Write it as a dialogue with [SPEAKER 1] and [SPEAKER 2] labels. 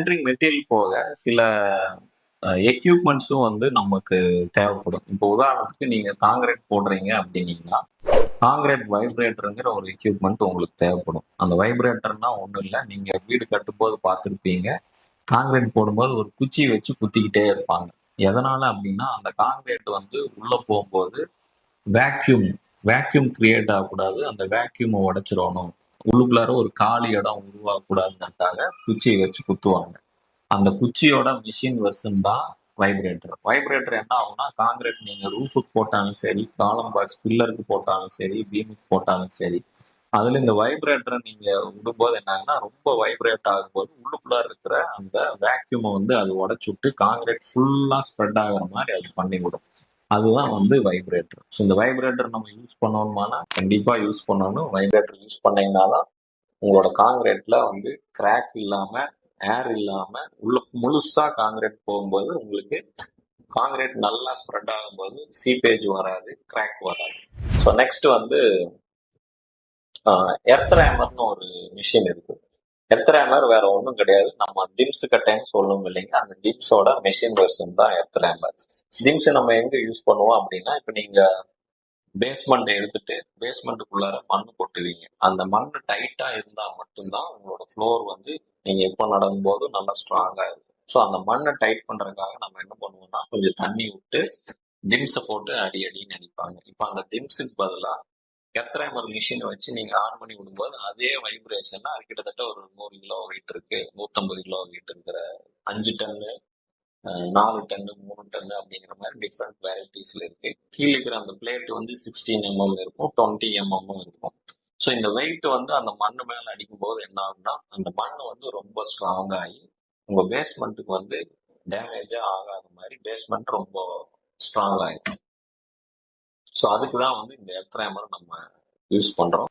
[SPEAKER 1] Centring material போக சில எக்யூப்மெண்ட்ஸும் வந்து நமக்கு தேவைப்படும். இப்போ உதாரணத்துக்கு நீங்கள் காங்கிரீட் போடுறீங்க அப்படின்னீங்கன்னா காங்கிரீட் வைப்ரேட்டருங்கிற ஒரு எக்யூப்மெண்ட் உங்களுக்கு தேவைப்படும். அந்த வைப்ரேட்டர்னா ஒன்றும் இல்லை நீங்கள் வீடு கட்டும்போது பார்த்துருப்பீங்க. காங்கிரீட் போடும்போது ஒரு குச்சி வச்சு குத்திக்கிட்டே இருப்பாங்க. எதனால அப்படின்னா அந்த காங்கிரீட் வந்து உள்ளே போகும்போது வேக்யூம் வேக்யூம் கிரியேட் ஆகக்கூடாது. அந்த வேக்யூமை உடைச்சிடணும். உள்ளுக்குள்ளார ஒரு காலி இடம் உருவாகக்கூடாதுன்றதுக்காக குச்சியை வச்சு குத்துவாங்க. அந்த குச்சியோட மிஷின் வெர்ஷன் தான் வைப்ரேட்டர் வைப்ரேட்டர் என்ன ஆகும்னா காங்கிரீட் நீங்க ரூஃபுக்கு போட்டாலும் சரி காலம் பாக்ஸ் பில்லருக்கு போட்டாலும் சரி பீமுக்கு போட்டாலும் சரி அதுல இந்த வைப்ரேட்டரை நீங்க விடும்போது என்னன்னா ரொம்ப வைப்ரேட் ஆகும்போது உள்ளுக்குள்ளார இருக்கிற அந்த வேக்யூமை வந்து அது உடைச்சு விட்டு காங்கிரீட் ஃபுல்லா ஸ்ப்ரெட் ஆகுற மாதிரி அது பண்ணி விடும் அதுதான் வந்து வைப்ரேட்டர் ஸோ இந்த வைப்ரேட்டர் நம்ம யூஸ் பண்ணணுமானா கண்டிப்பாக யூஸ் பண்ணணும். வைப்ரேட்டர் யூஸ் பண்ணீங்கன்னா தான் உங்களோட காங்கிரீட்ல வந்து கிராக் இல்லாம ஏர் இல்லாம உள்ள முழுசா காங்கிரீட் போகும்போது உங்களுக்கு காங்கிரீட் நல்லா ஸ்ப்ரெட் ஆகும்போது சீப்பேஜ் வராது கிராக் வராது. ஸோ நெக்ஸ்ட் வந்து எர்த் ரேமர்னு ஒரு மிஷின் இருக்கு. எர்த் ரேமர் வேற ஒன்றும் கிடையாது. நம்ம திம்ஸ் கட்டைன்னு சொல்லணும் இல்லைங்க. அந்த திம்ஸோட மெஷின் வெர்ஷன் தான் எர்த் ரேமர் திம்ஸ் நம்ம எங்க யூஸ் பண்ணுவோம் அப்படின்னா இப்போ நீங்க பேஸ்மெண்ட் எடுத்துட்டு பேஸ்மெண்ட்டுக்குள்ளார மண் கொட்டுவீங்க. அந்த மண் டைட்டா இருந்தா மட்டும்தான் உங்களோட ஃப்ளோர் வந்து நீங்க எப்போ நடக்கும் போது நல்லா ஸ்ட்ராங்கா இருக்கும். ஸோ அந்த மண்ணை டைட் பண்றதுக்காக நம்ம என்ன பண்ணுவோம்னா கொஞ்சம் தண்ணி விட்டு திம்ஸை போட்டு அடி அடின்னு நினைப்பாங்க இப்போ அந்த திம்ஸுக்கு பதிலாக எர்த்ரேமர் மிஷினை வச்சு நீங்க ஆன் பண்ணி விடும்போது அதே வைப்ரேஷன்னா அது கிட்டத்தட்ட ஒரு நூறு கிலோ வெயிட் இருக்கு நூத்தம்பது கிலோ வெயிட் இருக்கிற அஞ்சு டன்னு நாலு டன்னு மூணு டன்னு அப்படிங்கிற மாதிரி டிஃப்ரெண்ட் வெரைட்டிஸ்ல இருக்கு. கீழே இருக்கிற அந்த பிளேட் வந்து சிக்ஸ்டீன் எம்எம் இருக்கும் டுவெண்ட்டி எம்எம் இருக்கும். ஸோ இந்த வெயிட் வந்து அந்த மண்ணு மேல அடிக்கும்போது என்ன ஆகும்னா அந்த மண் வந்து ரொம்ப ஸ்ட்ராங் ஆகி உங்க பேஸ்மெண்ட்டுக்கு வந்து டேமேஜா ஆகாத மாதிரி பேஸ்மெண்ட் ரொம்ப ஸ்ட்ராங் ஆயிடும். ஸோ அதுக்கு தான் வந்து இந்த எர்த்ரேமர் நம்ம யூஸ் பண்றோம்.